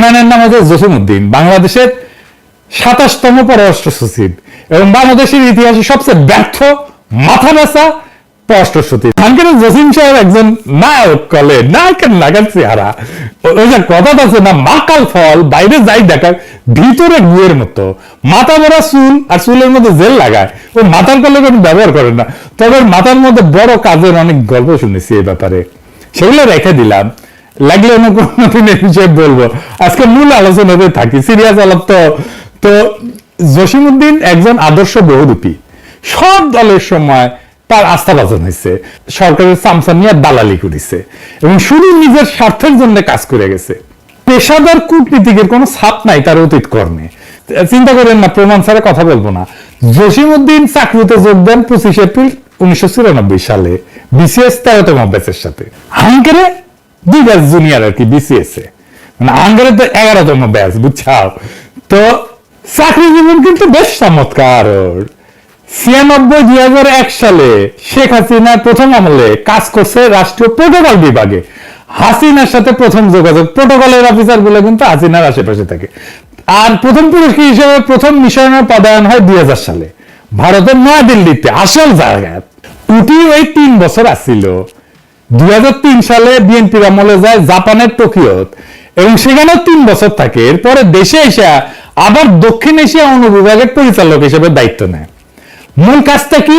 ম্যানের নাম হচ্ছে জসিমউদ্দিন, বাংলাদেশের সাতাশতম পররাষ্ট্র সচিব এবং বাংলাদেশের ইতিহাসে সবচেয়ে ব্যর্থ মাথা ব্যথা পররাষ্ট্র সচিব জসিম সাহেব একজন নায়ক কলে চেহারা। ওই যে কথা আছে না, মাকাল ফল, বাইরে যাই দেখায় ভিতরে গুয়ের মতো। মাথা চুল আর চুলের মধ্যে জেল লাগায়। ও মাথার কলে কোনো ব্যবহার করে না। তবে মাথার মধ্যে বড় কাজের অনেক গল্প শুনেছি এই ব্যাপারে। সেগুলো রেখে দিলাম। লাগলে অন্য কোনো নতুন বিষয়ে বলব। আজকে মূল আলোচনাতে থাকি সিরিয়াস আলাপ তো তো জসিমুদ্দিন একজন আদর্শ বহুরূপী সব দলের সময় তার আস্থাভাজন হয়েছে সরকারের সামসা নিয়ে দালালি করেছে। এবং শুধু নিজের স্বার্থের জন্য কাজ করে গেছে। পেশাদার কূটনীতিকের কোনো ছাপ নাই তার অতীত কর্মে চিন্তা করেন না, প্রমাণ ছাড়া কথা বলব না। জসিমউদ্দিন চাকরিতে যোগ দেন পঁচিশ এপ্রিল উনিশশো চুরানব্বই সালে, বিসিএস তেরোতম ব্যাচের সাথে। হাঙ্গেরে দুই ব্যাচ জুনিয়র আর কি বিসিএস এ। মানে হাঙ্গেরে তো এগারোতম ব্যাচ বুঝছাও? তো চাকরি জীবন কিন্তু বেশ চমৎকার। ছিয়ানব্বই দুই হাজার এক সালে শেখ হাসিনার প্রথম আমলে কাজ করছে রাষ্ট্রীয় প্রোটোকল বিভাগে। হাসিনার সাথে প্রথম যোগাযোগ প্রোটোকলের অফিসারগুলো কিন্তু হাসিনার আশেপাশে থাকে। আর প্রথম পুরস্কার হিসেবে প্রথম মিশনের পদায়ন হয় দুই হাজার সালে। ভারতের নয়াদিল্লিতে, আসল জায়গায়। উটি ওই তিন বছর আসছিল দুই হাজার তিন সালে বিএনপির আমলে যায় জাপানের টোকিওত। এবং সেখানেও তিন বছর থাকে। এরপরে দেশে এসে আবার দক্ষিণ এশিয়া অনুবিভাগের পরিচালক হিসেবে দায়িত্ব নেয়। মূল কাজটা কি?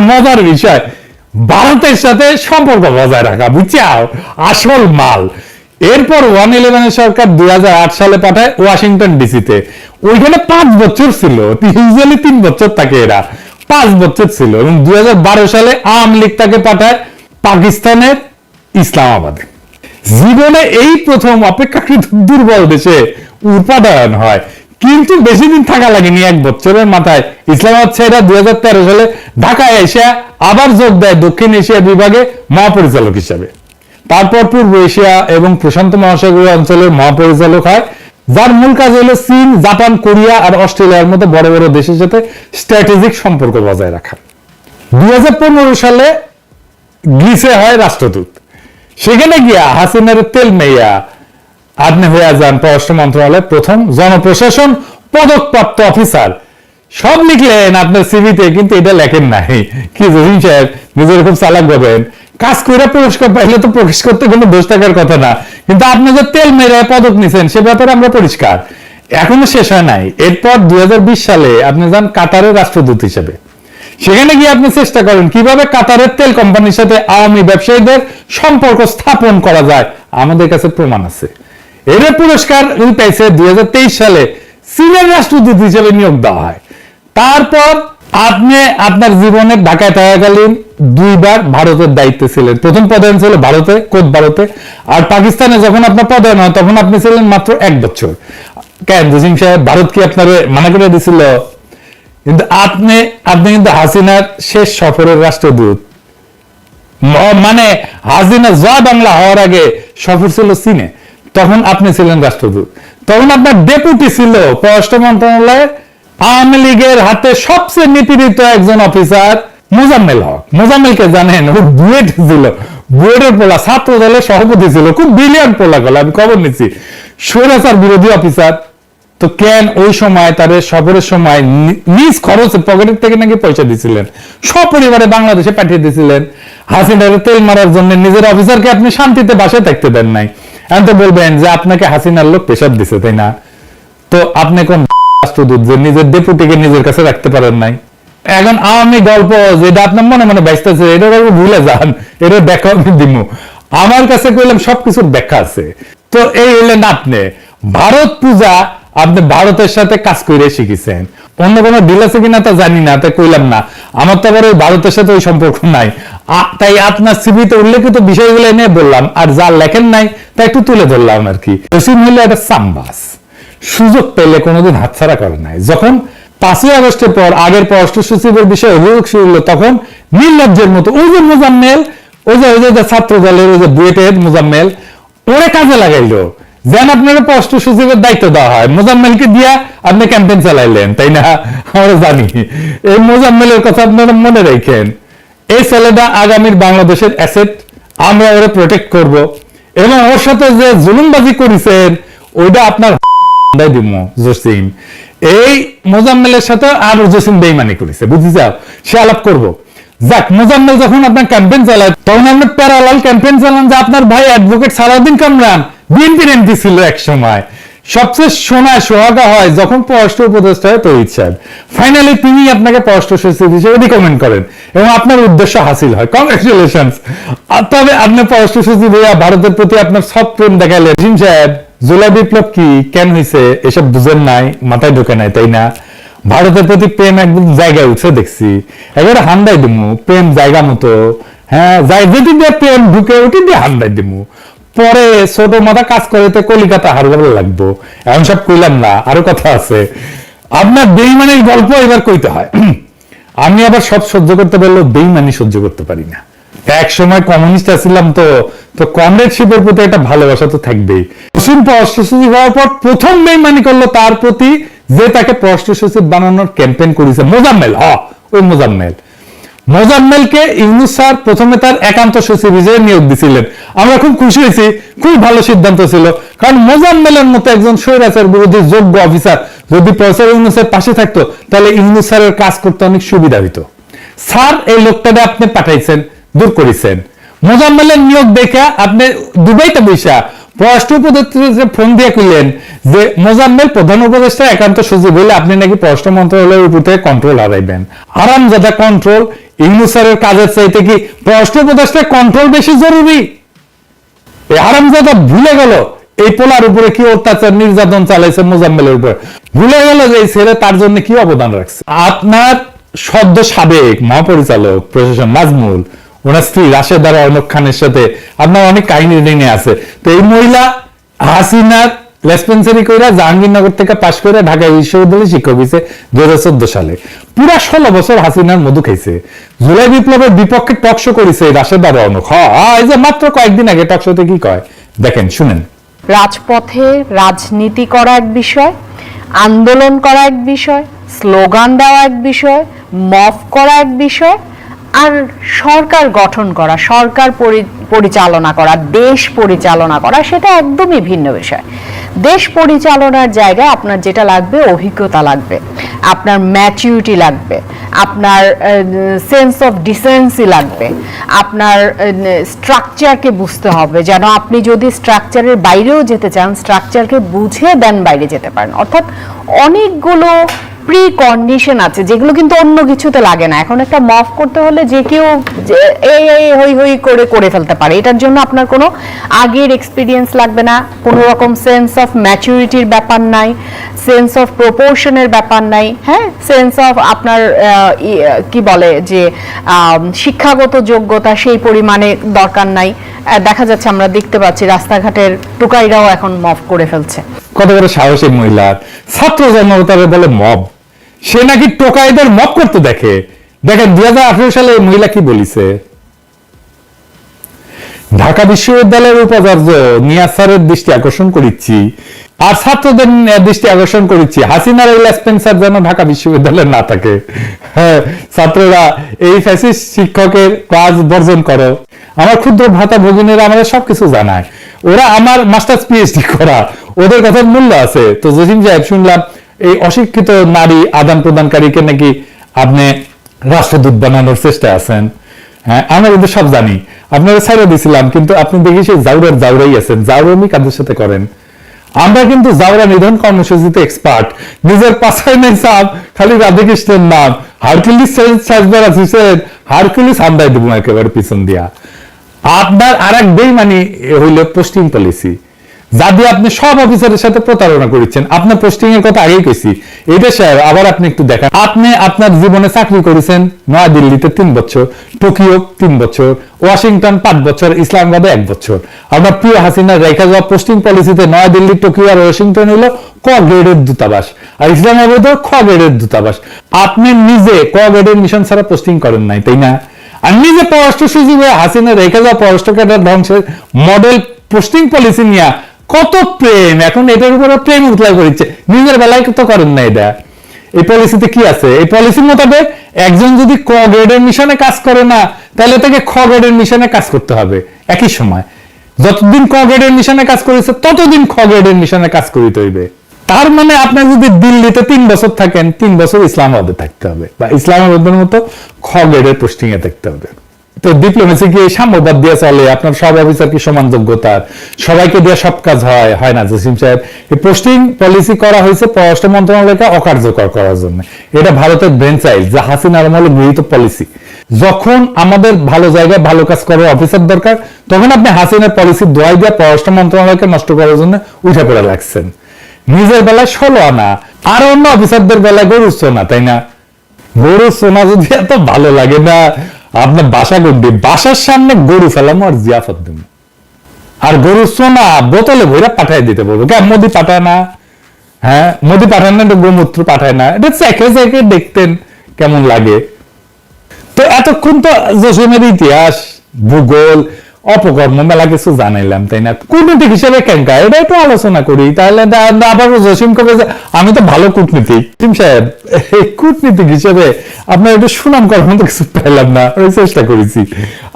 মজার বিষয়। ভারতের সাথে সম্পর্ক বজায় রাখা, বুঝছাও? আসল মাল। এরপর ওয়ান ইলেভেনের সরকার দুই হাজার আট সালে পাঠায় ওয়াশিংটন ডিসিতে। ওইখানে পাঁচ বছর ছিল। ইউজুয়ালি তিন বছর থাকে এরা। পাঁচ বছর ছিল। এবং দুই হাজার বারো সালে আওয়ামী লীগ তাকে পাঠায় পাকিস্তানের ইসলামাবাদে। জীবনে এই প্রথম অপেক্ষাকৃত দুর্বল দেশে উৎপাদন হয়। কিন্তু বেশি দিন থাকা লাগেনি এক বছরের মাথায়। ইসলামাবাদ ছেড়া দুই সালে ঢাকায় এসে আবার যোগ দেয় দক্ষিণ এশিয়া বিভাগে মহাপরিচালক হিসাবে। তারপর পূর্ব এশিয়া এবং প্রশান্ত মহাসাগরীয় অঞ্চলের মহাপরিচালক হয়। যার মূল কাজ হলো চীন, জাপান, কোরিয়া আর অস্ট্রেলিয়ার মতো বড় বড় দেশের সাথে স্ট্র্যাটেজিক সম্পর্ক বজায় রাখা। দুই হাজার পনেরো সালে গ্রিসে হয় রাষ্ট্রদূত। সেখানে গিয়া হাসিনার তেল মেয়া আপনি হয়ে যান পররাষ্ট্র মন্ত্রণালয়ের প্রথম জনপ্রশাসন পদকপ্রাপ্ত অফিসার। সব লিখলেন আপনার সিভিতে কিন্তু এটা লেখেন নাই। কি জহিম সাহেব নিজের খুব চালাক ভাবেন। কাজ করে পুরস্কার পাইলে তো প্রকাশ করতে কোনো দোষ থাকার কথা না। কিন্তু আপনি যে তেল মেরে পদক নিছেন, সে ব্যাপারে আমরা পরিষ্কার। এখনও শেষ হয় নাই। এরপর দুই হাজার বিশ সালে আপনি যান কাতারের রাষ্ট্রদূত হিসেবে। সেখানে গিয়ে আপনি চেষ্টা করেন কীভাবে কাতারের তেল কোম্পানির সাথে আওয়ামী ব্যবসায়ীদের সম্পর্ক স্থাপন করা যায়। আমাদের কাছে প্রমাণ আছে। এর পুরস্কার পেয়েছে দুই সালে চীনের রাষ্ট্রদূত হিসেবে নিয়োগ দেওয়া হয়। তারপর আপনি আপনার জীবনে ঢাকায় থাকাকালীন দুইবার ভারতের দায়িত্বে ছিলেন। প্রথম পদায়ন ছিল ভারতে কোট ভারতে। আর পাকিস্তানে যখন আপনার পদায়ন হয়, তখন আপনি ছিলেন মাত্র এক বছর। কেন? জসিম সাহেব, ভারত কি আপনার মানা করে দিছিল? কিন্তু আপনি আপনি কিন্তু হাসিনার শেষ সফরের রাষ্ট্রদূত। মানে হাসিনা জয় বাংলা হওয়ার আগে সফর ছিল চীনে। তখন আপনি ছিলেন রাষ্ট্রদূত। তখন আপনার ডেপুটি ছিল পররাষ্ট্র মন্ত্রণালয়ের আওয়ামী লীগের হাতে সবচেয়ে নিপীড়িত একজন অফিসার মোজাম্মেল হক। মোজাম্মেলকে জানেন, ও বুয়েট ছিল। বুয়েটের পোলা ছাত্র দলের সভাপতি ছিল। খুব ব্রিলিয়ান্ট পোলা গলা আমি খবর নিচ্ছি। স্বৈরাচার বিরোধী অফিসার। তো কেন ওই সময় তার সফরের সময় নিজ খরচে পকেটের থেকে নাকি পয়সা দিছিলেন? সপরিবারে বাংলাদেশে পাঠিয়ে দিয়েছিলেন হাসিনার তেল মারার জন্য নিজের অফিসারকে আপনি শান্তিতে বাসায় থাকতে দেন নাই। এখন তো বলবেন যে আপনাকে হাসিনার লোক প্রেশার দিছে, তাই না? তো আপনি কোন যে নিজের ডেপুটিকে নিজের কাছে রাখতে পারেন নাই? এখন আওয়ামী গল্প যেটা আপনার মনে মনে ব্যস্তেছে এটা ভুলে যান, এটা ব্যাখ্যা আমি দিমু আমার কাছে কইলাম সবকিছুর ব্যাখ্যা আছে। তো এই হলেন আপনি। ভারত পূজা আপনি ভারতের সাথে কাজ করে শিখেছেন। অন্য কোনো ডিল আছে কিনা তা জানি না, তাই কইলাম না। আমার তো আবার ওই ভারতের সাথে ওই সম্পর্ক নাই। তাই আপনার সিভিতে উল্লেখিত বিষয়গুলো এনে বললাম, আর যা লেখেন নাই তা একটু তুলে ধরলাম আর কি। জসিম হলো একটা সাম্বাস। সুযোগ পেলে কোনোদিন হাতছাড়া করে নাই। যখন পাঁচই আগস্টের পর আগের পররাষ্ট্র সচিবের বিষয়ে অভিযোগ শুরু হলো, তখন নির্লজ্জের মতো ওই যে মোজাম্মেল ওই যে ওই যে ছাত্র দলের ওই যে বুয়েটের মোজাম্মেল, ওরে কাজে লাগাইলো। যেন আপনার পররাষ্ট্র সচিবের দায়িত্ব দেওয়া হয়। মোজাম্মেলকে দিয়া আপনি ক্যাম্পেইন চালাইলেন, তাই না? আমরা জানি। এই মোজাম্মেলের কথা আপনারা মনে রাখেন। এই ছেলেটা আগামীর বাংলাদেশের অ্যাসেট আমরা ওরা প্রোটেক্ট করব। এবং ওর সাথে যে জুলুমবাজি করেছেন ওইটা আপনার জসিম। এই মোজাম্মেলের সাথে আর জসিম বেইমানি করেছে বুঝি যাও সে আলাপ করব। যাক, মোজাম্মেল যখন আপনার ক্যাম্পেইন চালায়, তখন আপনি প্যারালাল ক্যাম্পেইন চালান যে আপনার ভাই অ্যাডভোকেট সারাদিন কামরান। বিএনপির এমপি ছিল এক সময়। সবচেয়ে শোনায় সোহাগা হয় যখন পররাষ্ট্র উপদেষ্টা হয় তৈরি সাহেব ফাইনালি তিনি আপনাকে পররাষ্ট্র সচিব হিসেবে রিকমেন্ড করেন এবং আপনার উদ্দেশ্য হাসিল হয়। কংগ্রেচুলেশন তবে আপনি পররাষ্ট্র সচিব হইয়া ভারতের প্রতি আপনার সব প্রেম দেখাইলেন। জিম সাহেব, জুলাই বিপ্লব কি কেন হয়েছে এসব বুঝেন নাই, মাথায় ঢোকে নাই, তাই না? ভারতের প্রতি প্রেম একদম জায়গায় উঠে দেখছি। এবারে হান্দাই দিমু, প্রেম জায়গা মতো। হ্যাঁ যাই যেটি দিয়ে প্রেম ঢুকে ওটি দিয়ে হান্দাই দিমু। পরে ছোট মাথা কাজ করতে কলিকাতা হারবার লাগবো। এমন সব কইলাম না, আরও কথা আছে। আপনার বেইমানের গল্প এবার কইতে হয়। আমি আবার সব সহ্য করতে পারলেও বেইমানি সহ্য করতে পারি না। এক সময় কমিউনিস্ট ছিলাম তো তো কমরেডশিপের প্রতি একটা ভালোবাসা তো থাকবেই। মুসলিম পররাষ্ট্র হওয়ার পর প্রথম বেইমানি করল তার প্রতি যে তাকে পররাষ্ট্র সচিব বানানোর ক্যাম্পেইন করেছে মোজাম্মেল। হ, ওই মোজাম্মেল। মোজাম্মেলকে ইউনুস স্যার প্রথমে তার একান্ত সচিব হিসেবে নিয়োগ দিছিলেন। আমরা খুব খুশি হয়েছি, খুব ভালো সিদ্ধান্ত ছিল। কারণ মোজাম্মেলের মতো একজন স্বৈরাচার বিরোধী যোগ্য অফিসার যদি প্রফেসর ইউনুসের পাশে থাকতো, তাহলে ইউনুস স্যারের কাজ করতে অনেক সুবিধা হইতো। স্যার, এই লোকটাকে আপনি পাঠাইছেন, দূর করেছেন। মোজাম্মেলের নিয়োগ দেখে আপনি দুবাইতে বৈশা পররাষ্ট্র উপদেষ্টা ফোন দিয়ে কইলেন যে, মোজাম্মেল প্রধান উপদেষ্টা একান্ত সচিব হইলে আপনি নাকি পররাষ্ট্র মন্ত্রণালয়ের উপর থেকে কন্ট্রোল হারাইবেন। আরাম যাতে কন্ট্রোল ইউনুসারের কাজের চাইতে কি পররাষ্ট্র উপদেষ্টা কন্ট্রোল বেশি জরুরি? এই হারামজাদা ভুলে গেল, এই পোলার উপরে কি অত্যাচার নির্যাতন চালাইছে মোজাম্মেলের উপর। ভুলে গেল যে এই ছেলে তার জন্য কি অবদান রাখছে। আপনার সদ্য সাবেক মহাপরিচালক প্রশাসন নাজমুল ওনার স্ত্রী রাশেদা রৌনক খানের সাথে। আপনার অনেক কাহিনী ঋণে আছে। তো এই মহিলা হাসিনার লেসপেন্সারি কইরা জাহাঙ্গীরনগর থেকে পাশ করে ঢাকা বিশ্ববিদ্যালয়ে শিক্ষক হয়েছে দুই হাজার চোদ্দ সালে। পুরা ষোলো বছর হাসিনার মধু খাইছে। জুলাই বিপ্লবের বিপক্ষে টকশো করেছে রাশেদা রৌনক হ, এই যে মাত্র কয়েকদিন আগে টকশোতে কি কয়? দেখেন, শুনেন। রাজপথে রাজনীতি করা এক বিষয়, আন্দোলন করা এক বিষয়, স্লোগান দেওয়া এক বিষয়, মফ করা এক বিষয় আর সরকার গঠন করা, সরকার পরি- পরিচালনা করা, দেশ পরিচালনা করা, সেটা একদমই ভিন্ন বিষয়। দেশ পরিচালনার জায়গায় আপনার যেটা লাগবে, অভিজ্ঞতা লাগবে, আপনার ম্যাচিউরিটি লাগবে, আপনার সেন্স অফ ডিসেন্সি লাগবে, আপনার স্ট্রাকচারকে বুঝতে হবে, যেন আপনি যদি স্ট্রাকচারের বাইরেও যেতে চান স্ট্রাকচারকে বুঝে দেন বাইরে যেতে পারেন। অর্থাৎ অনেকগুলো প্রি কন্ডিশন আছে, যেগুলো কিন্তু অন্য কিছুতে লাগে না। এখন একটা মফ করতে হলে যে কেউ এই এই, হই হই করে করে ফেলতে পারে। এটার জন্য আপনার কোনো আগের এক্সপিরিয়েন্স লাগবে না। কোনো রকম সেন্স অফ ম্যাচুরিটির ব্যাপার নাই সেন্স অফ প্রপোর্শনের ব্যাপার নাই হ্যাঁ? সেন্স অফ আপনার কি বলে যে শিক্ষাগত যোগ্যতা সেই পরিমাণে দরকার নাই। দেখা যাচ্ছে আমরা দেখতে পাচ্ছি রাস্তাঘাটের টুকাইরাও এখন মফ করে ফেলছে। কত বড় সাহসী মহিলার ছাত্র জনতারে বলে মব সে নাকি টোকাইদের মব করতে দেখে। দেখেন দুই সালে মহিলা কি বলিছে? ঢাকা বিশ্ববিদ্যালয়ের উপাচার্য নিয়াজ স্যারের দৃষ্টি আকর্ষণ করিচ্ছি আর ছাত্রদের দৃষ্টি আকর্ষণ করিচ্ছি হাসিনার এই স্পেন্সার যেন ঢাকা বিশ্ববিদ্যালয়ে না থাকে। হ্যাঁ, ছাত্ররা এই ফ্যাসিস্ট শিক্ষকের কাজ বর্জন করো। আমার ক্ষুদ্র ভাতা ভগিনীরা আমাদের সবকিছু জানায়। ওরা আমার মাস্টার্স পিএইচডি করা। ওদের কথার মূল্য আছে। তো জসিম সাহেব শুনলাম এই অশিক্ষিত নারী আদান প্রদানকারীকে নাকি আপনি রাষ্ট্রদূত বানানোর চেষ্টা আছেন। হ্যাঁ আমরা কিন্তু সব জানি। আপনারা ছাইড়া দিছিলাম, কিন্তু আপনি দেখি সেই জাউরের জাউরাই আছেন, জাউরামি কাদের সাথে করেন? আমরা কিন্তু জাউরা নিধন কর্মসূচিতে এক্সপার্ট নিজের পাশাই নেই সাপ খালি রাধাকৃষ্ণের নাম। হারকুলিস সাজবার আছিসেন হারকুলিস হান্দাই দেবো একেবারে পিছন দিয়া। আপনার আর এক বেইমানি হইল পোস্টিং পলিসি যা দিয়ে আপনি সব অফিসারের সাথে প্রতারণা করেছেন, আপনার পোস্টিং এর কথা আগেই কইছি। এটা স্যার আবার আপনি একটু দেখান। আপনি আপনার জীবনে চাকরি করেছেন নয়াদিল্লিতে তিন বছর, টোকিও তিন বছর, ওয়াশিংটন পাঁচ বছর, ইসলামাবাদে এক বছর। আপনার প্রিয় হাসিনার রেখা যাওয়া পোস্টিং পলিসিতে নয়াদিল্লি, টোকিও আর ওয়াশিংটন হলো ক গ্রেডের দূতাবাস। আর ইসলামাবাদও খ গ্রেডের দূতাবাস। আপনি নিজে ক গ্রেডের মিশন ছাড়া পোস্টিং করেন নাই, তাই না? আর নিজে পররাষ্ট্র সচিব হাসিনা রেখে যাওয়া পররাষ্ট্র ক্যাডার ধ্বংসের মডেল পোস্টিং পলিসি নিয়ে কত প্রেম? এখন এটার উপরে প্রেম উতলা করেছে নিজের বেলায় তো করেন না এটা। এই পলিসিতে কি আছে? এই পলিসির মোতাবেক একজন যদি ক গ্রেডের মিশনে কাজ করে না, তাহলে তাকে খ গ্রেডের মিশনে কাজ করতে হবে। একই সময়। যতদিন ক গ্রেডের মিশনে কাজ করেছে, ততদিন খ গ্রেডের মিশনে কাজ করিতে হইবে। তার মানে আপনি যদি দিল্লিতে তিন বছর থাকেন, তিন বছর ইসলামাবাদে থাকতে হবে বা ইসলামাবাদের মতো খ গ্রেডের পোস্টিং এ থাকতে হবে। তো ডিপ্লোমেসি কি সাম্যবাদ দিয়ে চলে? আপনার সব অফিসার কি সমান যোগ্যতার সবাইকে দিয়ে সব কাজ হয় হয় না? জসিম সাহেব, এই পোস্টিং পলিসি করা হয়েছে পররাষ্ট্র মন্ত্রণালয়কে অকার্যকর করার জন্য। এটা ভারতের ব্রেন চাইল যে হাসিনার আমলে গৃহীত পলিসি যখন আমাদের ভালো জায়গায় ভালো কাজ করার অফিসার দরকার, তখন আপনি হাসিনার পলিসি দোয়াই দিয়ে পররাষ্ট্র মন্ত্রণালয়কে নষ্ট করার জন্য উঠে পড়ে লাগছেন। নিজের বেলায় ষোলো আনা, আর অন্য অফিসারদের বেলায় গরু সোনা, তাই না? গরু সোনা যদি এত ভালো লাগে না আপনার বাসা করবে বাসার সামনে গরু ফেলাম আর জিয়াফত দেবো আর গরু সোনা বোতলে ভরে পাঠাই দিতে বলব। কেন? মোদি পাঠায় না। হ্যাঁ মোদি পাঠায় না গোমূত্র পাঠায় না। এটা চেখে চেখে দেখতেন কেমন লাগে। তো এতক্ষণ তো জসিমের ইতিহাস, ভূগোল অপকর্ম মেলা কিছু জানাইলাম, তাই না? কূটনীতিক হিসেবে কেনকা এটা একটু আলোচনা করি। তাহলে আবার জসিম কবে যে আমি তো ভালো কূটনীতিক। টিম সাহেব কূটনীতিক হিসেবে আপনার একটু সুনাম করার মতো কিছু পাইলাম না ওই চেষ্টা করেছি।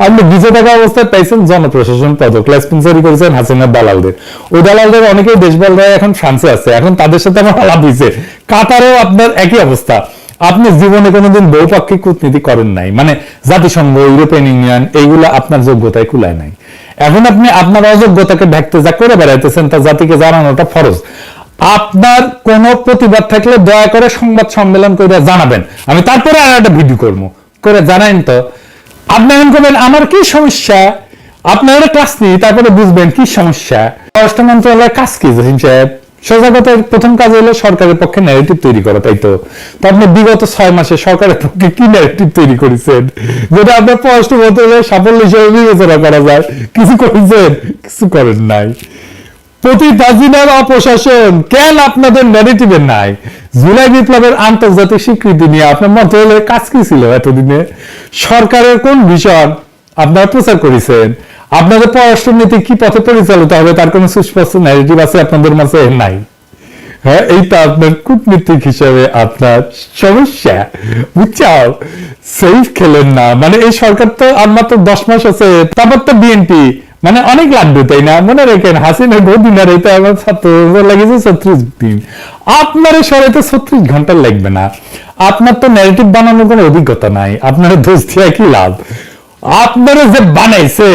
আপনি বিজে থাকা অবস্থায় পাইছেন জনপ্রশাসন পদক। লাইসপেন্সারি করেছেন হাসিনার দালালদের। ওই দালালদের অনেকেই দেশবলরা এখন ফ্রান্সে আছে। এখন তাদের সাথে আমার আলাপ হয়েছে কাতারেও আপনার একই অবস্থা। আপনি জীবনে কোনোদিন বহুপাক্ষিক কূটনীতি করেন নাই। মানে জাতিসংঘ, ইউরোপিয়ান ইউনিয়ন, এইগুলো আপনার যোগ্যতায় কুলায় নাই। এখন আপনি আপনার অযোগ্যতাকে ঢাকতে যা করে বেড়াইতেছেন, তা জাতিকে জানানোটা ফরজ। আপনার কোন প্রতিবাদ থাকলে দয়া করে সংবাদ সম্মেলন করে জানাবেন। আমি তারপরে আর একটা ভিডিও করব। করে জানাইন তো, আপনি এখন করবেন আমার কি সমস্যা? আপনার ক্লাস নিই তারপরে বুঝবেন কি সমস্যা? পররাষ্ট্র মন্ত্রণালয়ের কাজ কি জহিম সাহেব? সোজা কথা প্রথম কাজ হলো সরকারের পক্ষে ন্যারেটিভ তৈরি করা, তাই তো? আপনি বিগত ছয় মাসে সরকারের পক্ষে কি ন্যারেটিভ তৈরি করেছেন? যেটা আপনার পররাষ্ট্র মন্ত্রণালয়ের সাফল্য হিসেবে বিবেচনা করা যায়। কিছু করেছেন? কিছু করেন নাই। প্রতি অপশাসন, কেন আপনাদের ন্যারেটিভে নাই? জুলাই বিপ্লবের আন্তর্জাতিক স্বীকৃতি নিয়ে আপনার মন্ত্রণালয়ের কাজ কি ছিল এতদিনে? সরকারের কোন ভীষণ আপনারা প্রচার করেছেন? আপনাদের পররাষ্ট্র নীতি কি পথে পরিচালিত হবে তার কোনো সুস্পষ্ট ন্যারেটিভ আছে আপনাদের মাঝে? নাই। হ্যাঁ এইটা আপনার কূটনীতিক হিসেবে আপনার সমস্যা। বুঝছাও? সেফ খেলেন না। মানে এই সরকার তো আর মাত্র দশ মাস আছে। তারপর তো বিএনপি মানে অনেক লাড্ডু তাই না? মনে রেখেন, হাসিনা আমার ছাত্র লাগিয়েছে ছত্রিশ দিন। আপনার সরাইতে ছত্রিশ ঘণ্টা লাগবে না। আপনার তো ন্যারেটিভ বানানোর কোনো অভিজ্ঞতা নাই। আপনার দোষ দিয়ে কি লাভ? আপনারা যে বানাইছে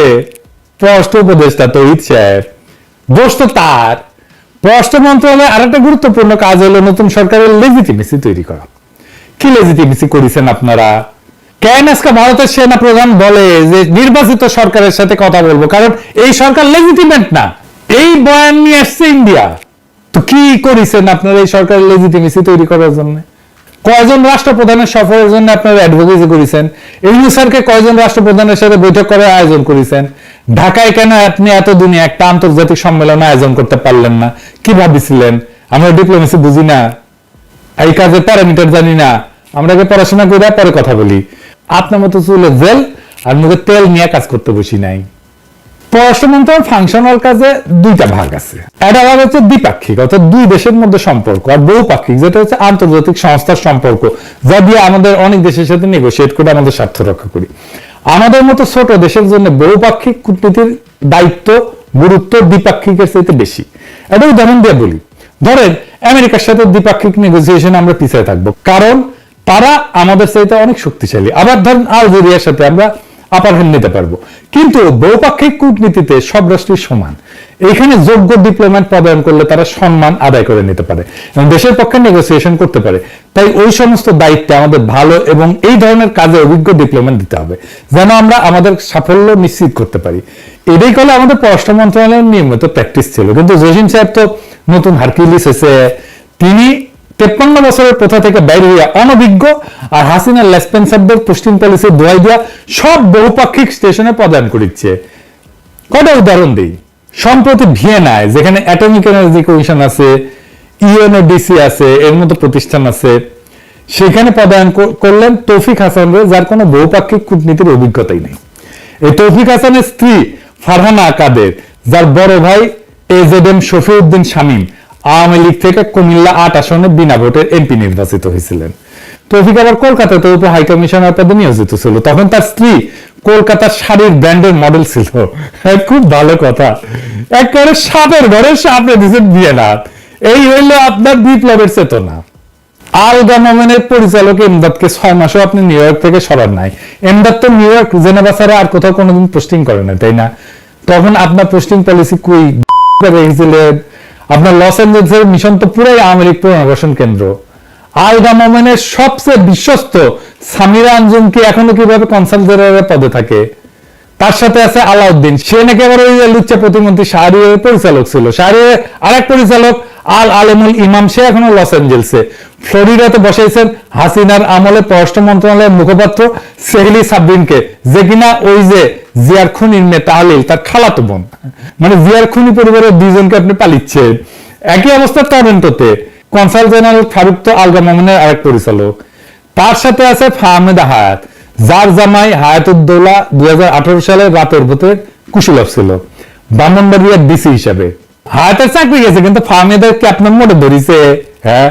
পররাষ্ট্র উপদেষ্টা তহিদ সাহেব দোষ তার পররাষ্ট্র মন্ত্রণালয়ে আরেকটা গুরুত্বপূর্ণ কাজ হলো নতুন সরকারের লেজিটিমেসি তৈরি করা। কি লেজিটিমেসি করেছেন আপনারা? কেন আজকে ভারতের সেনা প্রধান বলে যে নির্বাচিত সরকারের সাথে কথা বলব? কারণ এই সরকার লেজিটিমেট না। এই বয়ান নিয়ে আসছে ইন্ডিয়া। তো কি করেছেন আপনারা এই সরকারের লেজিটিমেসি তৈরি করার জন্য? কয়জন রাষ্ট্রপ্রধানের সফরের জন্য আপনারা অ্যাডভোকেসি করেছেন? এই স্যারকে কয়জন রাষ্ট্রপ্রধানের সাথে বৈঠক করার আয়োজন করেছেন? ঢাকায় কেন আপনি এতদিনে একটা আন্তর্জাতিক সম্মেলন আয়োজন করতে পারলেন না? কি ভাবছিলেন? আমরা ডিপ্লোমেসি বুঝি না। এই কাজের প্যারামিটার জানি না। আমরা আগে পড়াশোনা করে পরে কথা বলি। আপনার মতো চুলে জেল আর মুখে তেল নিয়ে কাজ করতে বসি নাই। ফাংশনাল কাজে দুইটা ভাগ আছে। একটা ভাগ হচ্ছে দ্বিপাক্ষিক, অর্থাৎ দুই দেশের মধ্যে সম্পর্ক আর বহুপাক্ষিক, যেটা হচ্ছে আন্তর্জাতিক সংস্থার সম্পর্ক, যা দিয়ে আমাদের অনেক দেশের সাথে নেগোসিয়েট করে আমাদের স্বার্থ রক্ষা করি। আমাদের মতো ছোট দেশের জন্য বহুপাক্ষিক কূটনীতির দায়িত্ব, গুরুত্ব দ্বিপাক্ষিকের চাইতে বেশি। একটা উদাহরণ দিয়ে বলি। ধরেন, আমেরিকার সাথে দ্বিপাক্ষিক নেগোসিয়েশন আমরা পিছিয়ে থাকব। কারণ তারা আমাদের চাইতে অনেক শক্তিশালী। আবার ধরেন আলজেরিয়ার সাথে আমরা আপার হ্যান্ড নিতে পারব। কিন্তু বহুপাক্ষিক কূটনীতিতে সব রাষ্ট্রই সমান। এখানে যোগ্য ডিপ্লোম্যাট পদায়ন করলে তারা সম্মান আদায় করে নিতে পারে এবং দেশের পক্ষে নেগোসিয়েশন করতে পারে। তাই ওই সমস্ত দায়িত্বে আমাদের ভালো এবং এই ধরনের কাজে অভিজ্ঞ ডিপ্লোম্যাট দিতে হবে, যেন আমরা আমাদের সাফল্য নিশ্চিত করতে পারি। এটাই করলে আমাদের পররাষ্ট্র মন্ত্রণালয়ের নিয়মিত প্র্যাকটিস ছিল। কিন্তু জসিম সাহেব তো নতুন হারকিউলিস এসে তিনি তেপ্পান্ন বছরের প্রথা থেকে বাইরে হইয়া অনভিজ্ঞ আর হাসিনা লেসপেন্সারদের পোস্টিং পলিসি দোয়াই দিয়া সব বহুপাক্ষিক স্টেশনে পদায়ন করিচ্ছে। কটা উদাহরণ দিই? সম্প্রতি ভিয়েনায়, যেখানে অ্যাটমিক এনার্জি কমিশন আছে, ইউএনওডিসি আছে, এর মতো প্রতিষ্ঠান আছে, সেখানে পদায়ন করলেন তৌফিক হাসান যার কোনো বহুপাক্ষিক কূটনীতির অভিজ্ঞতাই নেই। এই তৌফিক হাসানের স্ত্রী ফারহানা কাদের যার বড় ভাই A Z M Shafiuddin Shamim Awami League থেকে কুমিল্লা আট আসনে বিনা ভোটের এমপি নির্বাচিত হয়েছিলেন। তৌফিক আবার কলকাতাতে উপ হাই কমিশনার পদে নিয়োজিত ছিল। তখন তার স্ত্রী কলকাতার শাড়ির ব্র্যান্ডের মডেল ছিল। হ্যাঁ, খুব ভালো কথা। একেবারে সাপের ঘরে সাপে দিয়েছেন বিয়ে না এই হইল আপনার বিপ্লবের চেতনা। পরিচালক এমদাদকে ছয় মাসও আপনি নিউ ইয়র্ক থেকে সরান নাই। এমদাদ তো নিউ ইয়র্ক জেনেভা ছাড়া আর কোথাও কোনোদিন পোস্টিং করে না তাই না? তখন আপনার পোস্টিং পলিসি কুই? রেখেছিলেন আপনার লস অ্যাঞ্জেলসের মিশন তো পুরাই আমেরিক পুনর্বাসন কেন্দ্র। আলগা মোমেনের সবচেয়ে বিশ্বস্ত সামিরা আঞ্জুমকে এখনও কীভাবে কনসালটেন্টের পদে থাকে? তার সাথে আছে আলাউদ্দিন। সে নাকি আবার ওই লুচ্চা প্রতিমন্ত্রী শাহরিয়ার পরিচালক ছিল। শাহরিয়ার আরেক পরিচালক আল আলেমুল ইমাম, সে এখনও লস অ্যাঞ্জেলসে। ফ্লোরিডাতে বসাইছেন হাসিনার আমলে পররাষ্ট্র মন্ত্রণালয়ের মুখপাত্র সেহলি সাবরিনকে যে কিনা ওই যে জিয়ার খুনির নেতা তাহলিল, তার খালাতো বোন। মানে জিয়ার খুনি পরিবারের দুইজনকে আপনি পালিচ্ছেন একই অবস্থা টরেন্টোতে। কনসাল জেনারেল ফারুক তো আলগা মামুনের আরেক পরিচালক। তার সাথে আছে ফাহমেদ হায়াত। যার জামাই হায়াতুদ্দৌলা দুই সালে রাতের ভোটে কুশলভ ছিল ব্রাহ্মণবাড়িয়ার ডিসি হিসাবে। হায়াতের চাকরি গেছে, কিন্তু ফাহমেদের কি আপনার মোটে ধরিছে? হ্যাঁ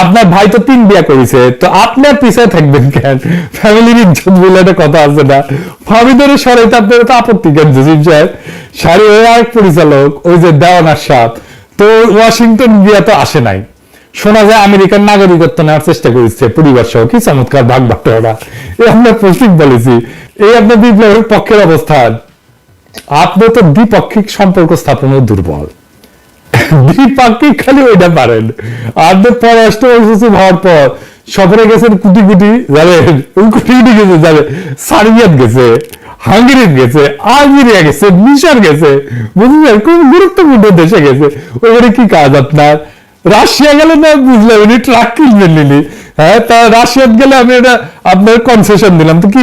আপনার ভাই তো তিন বিয়া করেছে, তো আপনার পিছিয়ে থাকবেন কেন? ফ্যামিলির ইজ্জত বলে একটা কথা আছে না। ফাহমিদের সরাইতে আপনার তো আপত্তি কেন, জসিম সাহেব? সারি ওই আরেক পরিচালক, ওই যে দেওয়ানার সাপ তো ওয়াশিংটন বিয়া তো আসে নাই। শোনা যায় আমেরিকার নাগরিকত্ব নেওয়ার চেষ্টা করেছে পরিবার সহ। কি চমৎকার ভাগ বাটোয়ারা এই আমরা প্রতীক বলেছি। এই আপনার বিপ্লবের পক্ষের অবস্থান আপনি তো দ্বিপাক্ষিক সম্পর্ক স্থাপনের দুর্বল। দ্বিপাক্ষিক খালি ওইটা পারেন। আপনি পররাষ্ট্র সচিব হওয়ার পর সফরে গেছেন কুটি কুটি যাবেন ওই কুটি কুটি গেছে, যাবে। সার্বিয়াত গেছে হাঙ্গেরি গেছে, আলজেরিয়া গেছে, মিশর গেছে বুঝলেন খুব গুরুত্বপূর্ণ দেশে গেছে। ওইখানে কি কাজ আপনার? রাশিয়া গেলে না বুঝলাম উনি ট্রাক কিনবেন নিলি। হ্যাঁ তা রাশিয়াত গেলে আমি এটা আপনার কনসেশন দিলাম। তো কি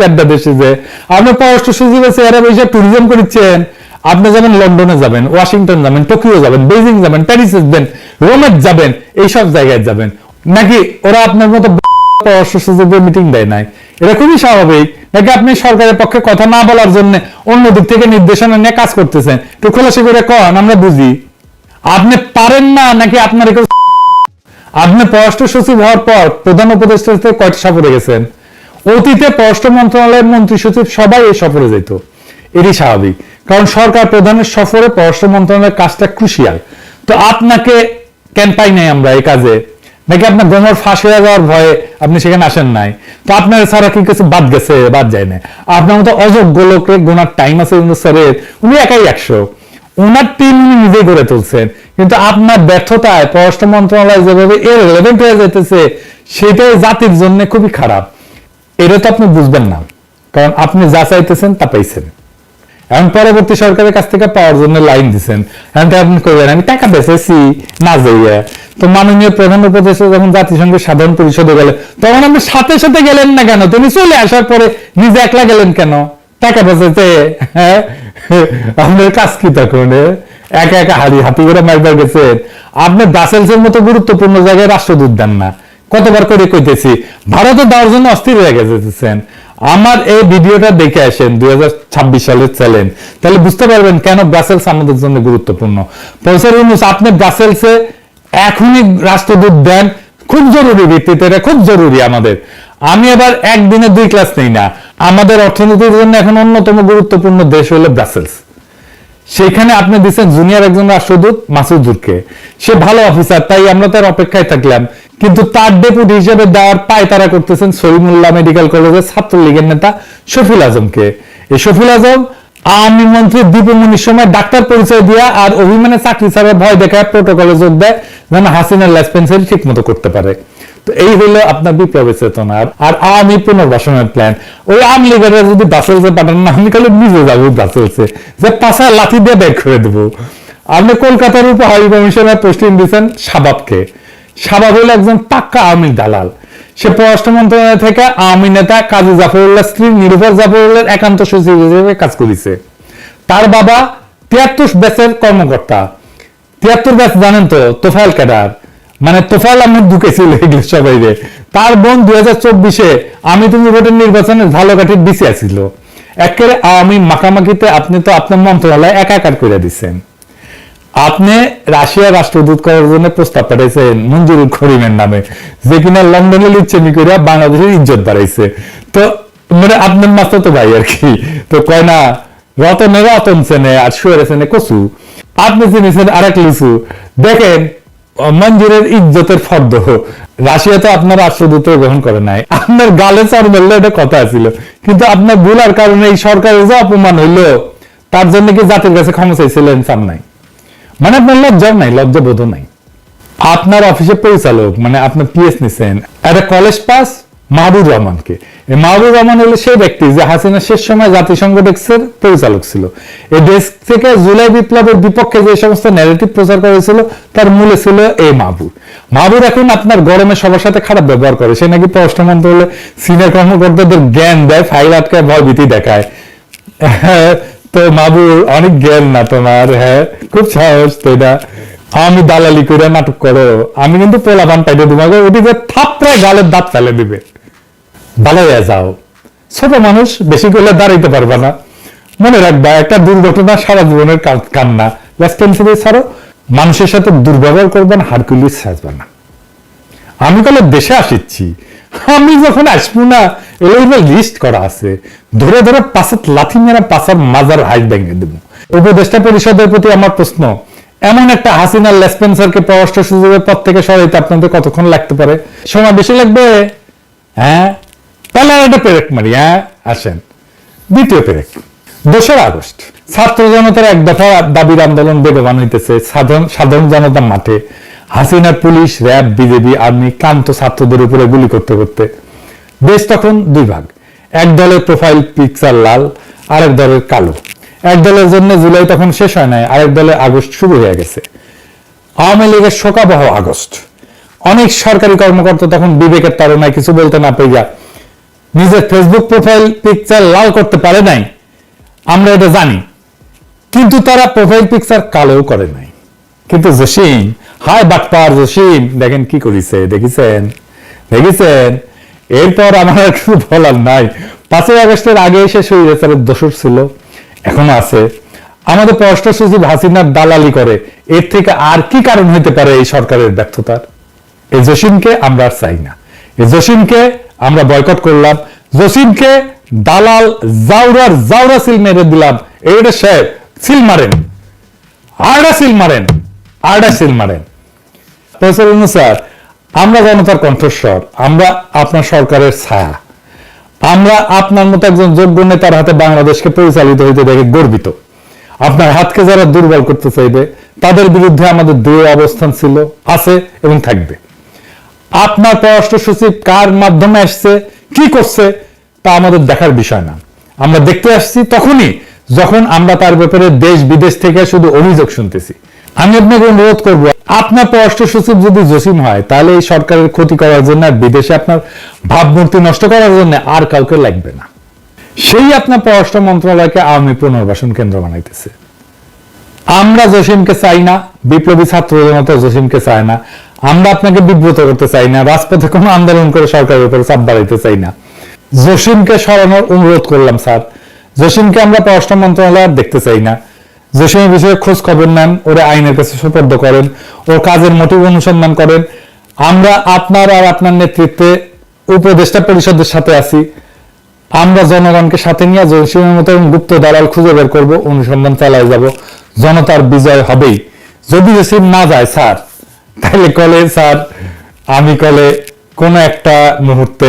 চারটা দেশে যে আপনি পররাষ্ট্র সচিব আছে, এরা ট্যুরিজম আপনি যাবেন লন্ডনে যাবেন, ওয়াশিংটন যাবেন, টোকিও যাবেন বেজিং যাবেন, প্যারিস যাবেন রোমেট যাবেন, এইসব জায়গায় যাবেন। নাকি ওরা আপনার মতো পররাষ্ট্র সচিবের মিটিং দেয় নাই? এটা খুবই স্বাভাবিক। নাকি আপনি সরকারের পক্ষে কথা না বলার জন্য অন্য দিক থেকে নির্দেশনা নিয়ে কাজ করতেছেন? একটু খোলাসি করে কন, আমরা বুঝি। আপনি পারেন না নাকি আপনার আপনি পররাষ্ট্র সচিব হওয়ার পর প্রধান উপদেষ্টা কয়টা সফরে গেছেন? অতীতে পররাষ্ট্র মন্ত্রণালয়ের মন্ত্রী সচিব সবাই এই সফরে যেত। এরই স্বাভাবিক। কারণ সরকার প্রধানের সফরে পররাষ্ট্র মন্ত্রণালয়ের কাজটা ক্রুশিয়াল। তো আপনাকে কেন পাই নাই আমরা এই কাজে? নাকি আপনার গোমর ফাঁস যাওয়ার ভয়ে আপনি সেখানে আসেন নাই? তো আপনার ছাড়া কি কিছু বাদ গেছে, বাদ যায় না আপনার মতো অযোগ্য লোকের গোনার টাইম আছে স্যারের উনি একাই একশো। ওনার টিম উনি নিজেই গড়ে তুলছেন। কিন্তু আপনার ব্যর্থতায় পররাষ্ট্র মন্ত্রণালয় যেভাবে এর রেলেভেন্ট হয়ে যেতেছে সেটাই জাতির জন্য খুবই খারাপ। এটা তো আপনি বুঝবেন না, কারণ আপনি যা চাইতেছেন তা পাইছেন। এখন পরবর্তী সরকারের কাছ থেকে পাওয়ার জন্য লাইন দিচ্ছেন এখন তো আপনি করবেন আমি টাকা বেঁচেছি, না যাইয়া। তো মাননীয় প্রধান উপদেষ্টা যখন জাতিসংঘের সাধারণ পরিষদে গেলে তখন আপনি সাথে সাথে গেলেন না কেন? তুমি চলে আসার পরে নিজে একলা গেলেন কেন? টাকা বেঁচেছে হ্যাঁ? আপনার কাজ কি তখন একা একা হাড়ি হাতি করে মারবার গেছেন আপনি ব্রাসেলসের মতো গুরুত্বপূর্ণ জায়গায় রাষ্ট্রদূত দেন না। কতবার করে কইতেছি, ভারতে দেওয়ার জন্য অস্থির হয়ে গেছেন। আমার এই ভিডিওটা দেখে আসেন, দুই হাজার ছাব্বিশ সালের চ্যালেঞ্জ। তাহলে বুঝতে পারবেন কেন ব্রাসেলস আমাদের জন্য গুরুত্বপূর্ণ। প্রফেসর ইউনুস, আপনি ব্রাসেলসে এখনই রাষ্ট্রদূত দেন। খুব জরুরি ভিত্তিতে, এটা খুব জরুরি আমাদের। আমি এবার একদিনে দুই ক্লাস নেই না। আমাদের অর্থনীতির জন্য এখন অন্যতম গুরুত্বপূর্ণ দেশ হলো ব্রাসেলস। সেখানে আপনি দিচ্ছেন জুনিয়র একজন রাষ্ট্রদূত মাসুদুরকে সে ভালো অফিসার তাই আমরা তার অপেক্ষায় থাকলাম। কিন্তু তার ডেপুটি হিসেবে দেওয়ার পায় তারা করতেছেন সলিমুল্লাহ মেডিকেল কলেজের ছাত্রলীগের নেতা শফিল আজমকে। এই শফিল আজম, আওয়ামী মন্ত্রী দীপমণির সময় ডাক্তার পরিচয় দিয়া আর অভিমানে চাকরি ছাড়া ভয় দেখায় প্রোটোকলে যোগ দেয় যেন হাসিনার লেসপেন্সারি ঠিক মতো করতে পারে। তো এই হলো আপনার বিপ্লবের চেতনা। আর আওয়ামী পুনর্বাসনের প্ল্যান ওই আওয়ামী লীগের যদি ব্রাসেলসে পাঠান না, আমি খালি নিজে যাব ব্রাসেলসে যে পাশা লাঠি দিয়ে বের করে দেবো। আপনি কলকাতার উপর হাই কমিশনার পোস্টিং দিয়েছেন, শাবাবকে। শাবাব হলো একজন পাক্কা আওয়ামী দালাল। সে পররাষ্ট্র মন্ত্রণালয় থেকে আওয়ামী নেতা কাজী জাফরুল্লাহ স্ত্রী নিরুফার জাফরুল্লাহ একান্ত সচিব হিসেবে কাজ করেছে। তার বাবা তিয়াত্তর ব্যাচের কর্মকর্তা। তিয়াত্তর ব্যাচ জানেন তো তোফাইল ক্যাডার মানে তোফাইল আহমেদ ঢুকেছিল এগুলো সবাই রে তার বোন দুই হাজার চব্বিশে আমি তুমি ভোটের নির্বাচনে ঝালকাঠির ডিসি আসিল। একেবারে আওয়ামী মাখামাখিতে আপনি তো আপনার মন্ত্রণালয় একাকার করে দিচ্ছেন আপনি রাশিয়া রাষ্ট্রদূত করার জন্য প্রস্তাব পাঠাইছেন মঞ্জুরুল করিমের নামে, যে কিনা লন্ডনে লিচ্ছেমি করে বাংলাদেশের ইজ্জত বাড়াইছে। তো মানে আপনার মাস্ত তো ভাই আর কি। তো কয় না রতনে রতন সেনে আর শুয়ারে সেনে কসু আপনি চিনেছেন এক লিচু। দেখেন মঞ্জুরের ইজ্জতের ফর্দ রাশিয়াতে আপনার রাষ্ট্রদূত গ্রহণ করে নাই। আপনার গালে চর বললে এটা কথা ছিল কিন্তু আপনার ভুলার কারণে এই সরকারের যে অপমান হইল, তার জন্য কি জাতির কাছে ক্ষমা চাইছিলেন চান নাই? মানে আপনার লজ্জা নাই লজ্জা বোধ নাই। আপনার অফিসে পরিচালক মানে আপনার পিএস নিছেন। একটা কলেজ পাস মাহবুব রহমানকে। মাহবুব রহমান হলো সেই ব্যক্তি যে হাসিনা শেষ সময় জাতিসংঘ ডেস্কের পরিচালক ছিল। এই ডেস্ক থেকে জুলাই বিপ্লবের বিপক্ষে যে সমস্ত ন্যারেটিভ প্রচার করেছিল তার মূলে ছিল এই মাহবুব। মাহবুব এখন আপনার গরমে সবার সাথে খারাপ ব্যবহার করে। সে নাকি পররাষ্ট্র মন্ত্রণালয়ে সিনিয়র কর্মকর্তাদের জ্ঞান দেয় ফাইল আটকায় ভয়ভীতি দেখায়। হ্যাঁ, তো মাহবুব অনেক জ্ঞান না তোমার হ্যাঁ খুব সাহস তো এটা। আমি দালালি করে নাটক করো। আমি কিন্তু পোলাপান পাইতে তোমাকে ওদিকে থাপড়ায় গালের দাঁত ফেলে দিবে। ভালো হয়ে যাও। ছোট মানুষ বেশি করলে দাঁড়াইতে পারবে না। মনে রাখবা, একটা দুর্ঘটনা সারা জীবনের কান্না। রেসপন্সিবল ছাড়ো, মানুষের সাথে দুর্ব্যবহার করবেন হারকুলিস সাজবে না। আমি তাহলে দেশে আসিচ্ছি। আমি যখন আসব না এবার লিস্ট করা আছে। ধরে ধরে পাশাত লাথি মেরা পাশার মাজার হাইট ভেঙে দেবো। উপদেষ্টা পরিষদের প্রতি আমার প্রশ্ন, এমন একটা হাসিনা লেসপেন্সারকে পররাষ্ট্র সুযোগের পর থেকে সরাইতে আপনাদের কতক্ষণ লাগতে পারে? সময় বেশি লাগবে? হ্যাঁ? তাহলে একটা পেরেক হ্যাঁ? আসেন। দ্বিতীয় পেরেক। দোসরা আগস্ট, ছাত্র জনতার এক দফা দাবির আন্দোলন হইতেছে। সাধারণ সাধারণ জনতা মাঠে হাসিনার পুলিশ, র্যাব, বিজেপি, আর্মি ক্লান্ত ছাত্রদের উপরে গুলি করতে করতে দেশ তখন দুই ভাগ। এক দলের প্রোফাইল পিকচার লাল, আরেক দলের কালো। এক দলের জন্য জুলাই তখন শেষ হয় নাই, আরেক দলের আগস্ট শুরু হয়ে গেছে। আওয়ামী লীগের শোকাবহ আগস্ট। অনেক সরকারি কর্মকর্তা তখন বিবেকের তাড়নায় কিছু বলতে না পেয়ে নিজের ফেসবুক প্রোফাইল পিকচার লাল করতে পারে নাই। আমরা এটা জানি। কিন্তু তারা প্রোফাইল পিকচার কালোও করে নাই। কিন্তু জসিম, হাই বাটপার জসিম, দেখেন কি করেছে, দেখেছেন? দেখেছেন? এরপর আমার আর কিছু বলার নাই। পাঁচই আগস্টের আগে এসে স্বৈরাচারের দোষর ছিল, এখনও আছে। আমাদের পররাষ্ট্র সচিব হাসিনার দালালি করে। এর থেকে আর কি কারণ হইতে পারে এই সরকারের ব্যর্থতার? এই জসিমকে আমরা চাই না। এই জসিমকে আমরা বয়কট করলাম। জসিমকে দালাল জাউরার জাউরা সিল মেরে দিলাম। এইটা সাহেব সিল মারেন। আরডা সিল মারেন। আরডা সিল মারেন। স্যার, আমরা জনতার কণ্ঠস্বর, আমরা আপনার সরকারের ছায়া। আমরা আপনার মতো একজন যোগ্য নেতার হাতে বাংলাদেশকে পরিচালিত হইতে দেখে গর্বিত। আপনার হাতকে যারা দুর্বল করতে চাইবে, তাদের বিরুদ্ধে আমাদের দৃঢ় অবস্থান ছিল, আছে এবং থাকবে। আপনার পররাষ্ট্র সচিব কার মাধ্যমে আসছে, কি করছে, তা আমাদের দেখার বিষয় না। আমরা দেখতে আসছি তখনই, যখন আমরা তার ব্যাপারে দেশ বিদেশ থেকে শুধু অভিযোগ শুনতেছি। আমি আপনাকে অনুরোধ করব, আপনার পররাষ্ট্র সচিব যদি জসিম হয়, তাহলে এই সরকারের ক্ষতি করার জন্য আর বিদেশে আপনার ভাবমূর্তি নষ্ট করার জন্য আর কাউকে লাগবে না। সেই আপনার পররাষ্ট্র মন্ত্রণালয়কে আওয়ামী পুনর্বাসন কেন্দ্র বানাইতেছে। আমরা জসিমকে চাই না, বিপ্লবী ছাত্র জনতা জসিমকে চায় না। আমরা আপনাকে বিব্রত করতে চাই না, রাজপথে কোনো আন্দোলন করে সরকারের উপরে চাপ বাড়াইতে চাই না। জসিমকে সরানোর অনুরোধ করলাম, স্যার। জসিমকে আমরা পররাষ্ট্র মন্ত্রণালয় দেখতে চাই না। জসিমের বিষয়ে খোঁজ খবর নেন, ওরা আইনের কাছে সুপর্দ করেন, ওর কাজের মোটিভ অনুসন্ধান করেন। আমরা আপনার আর আপনার নেতৃত্বে উপদেষ্টা পরিষদের সাথে আছি। আমরা জনগণকে সাথে নিয়ে জসিমের মতো গুপ্ত দালাল খুঁজে বের করব, অনুসন্ধান চালায় যাব। জনতার বিজয় হবেই। যদি জসিম না যায়, স্যার তাহলে কলে, স্যার, আমি কলে কোন একটা মুহূর্তে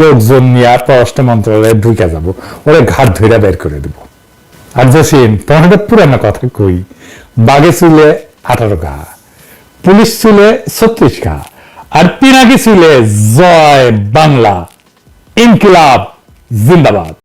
লোকজন নিয়ে পররাষ্ট্র মন্ত্রণালয়ে ঢুকে যাব। ওরে ঘাট ধইরা বের করে দেব। আর জসিম, তোমার একটা পুরানো কথা কই। বাঘে চুলে আঠারো গা, পুলিশ চুলে ছত্রিশ গা, আর পিনাকি চুলে জয় বাংলা। ইনকিলাব, জিন্দাবাদ।